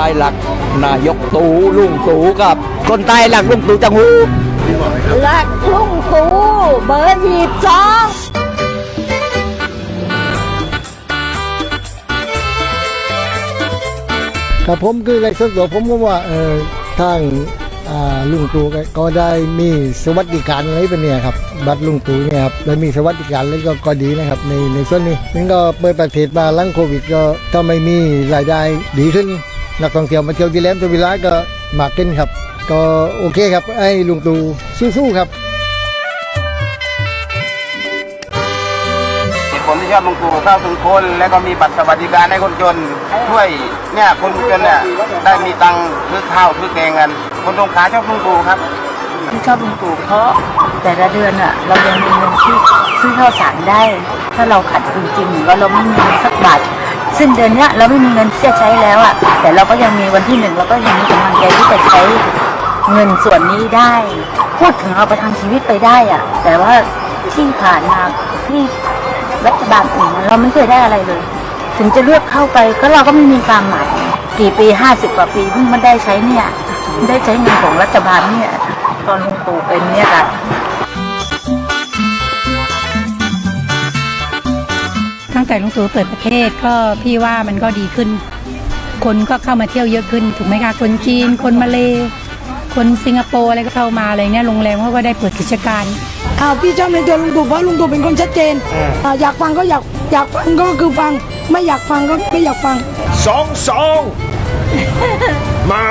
ายหลักนายกตู่ลุงตู่ครับ คนใต้หลักลุงตู่จังหูรักลุงตู่เบอร์ยี่สองครับผมคือในส่วนตัวผมก็ว่าเออทางอ่าลุงตู่ก็ได้มีสวัสดิการอะไรเป็นเนี่ยครับ บัตรลุงตู่เนี่ยครับแล้วมีสวัสดิการแล้วก็ก็ดีนะครับ ในในส่วนนี้มันก็เปิดประเทศมาหลังโควิดก็ถ้าไม่มีรายได้ดีขึ้น นักท่องเที่ยวมาเที่ยวที่แหลมตัววิลาก็มากขึ้นครับ ก็โอเคครับไอ้ลุงตู่สู้ๆครับผมที่ชอบลุงตู่เข้าถึงคนแล้วก็มีบัตรสวัสดิการให้คนจนช่วยเนี่ยคนจนเนี่ยได้มีตังค์ซื้อข้าวซื้อแกงกัน คนสงขลาชอบลุงตู่ครับที่ชอบลุงตู่เพราะแต่ละเดือนอะเรายังมีเงินที่ซื้อข้าวสารได้ ถ้าเราขัดจริงๆว่าเราไม่มีเงินสักบาท สิ้นเดือนเนี้ยเราไม่มีเงินที่จะใช้แล้วอะแต่เราก็ยังมีวันที่หนึ่งเราก็ยังมีกำลังใจที่จะใช้เงินส่วนนี้ได้ พูดถึงเราไปทังชีวิตไปได้อะแต่ว่าที่ผ่านมาที่รัฐบาลอื่นเราไม่เคยได้อะไรเลย ถึงจะเลือกเข้าไปก็เราก็ไม่มีความหมายกี่ปีห้าสิบกว่าปีเพิ่งมาได้ใช้เนี่ย ได้ใช้เงินของรัฐบาลเนี่ย ตอนลุงตู่เป็นเนี่ยค่ะ แต่ลุงตู่เปิดประเทศก็พี่ว่ามันก็ดีขึ้น คนก็เข้ามาเที่ยวเยอะขึ้นถูกไหมคะคนจีน คนมาเลคนสิงคโปร์อะไรก็เข้ามาอะไรเงี้ยโรงแรมเขาก็ได้เปิดกิจการอ่าพี่ชอบในตัวลุงตู่เพราะลุงตู่เป็นคนชัดเจนอ่าอยากฟังก็อยากอยากฟังก็คือฟัง ไม่อยากฟังก็ไม่อยากฟังสองสองมา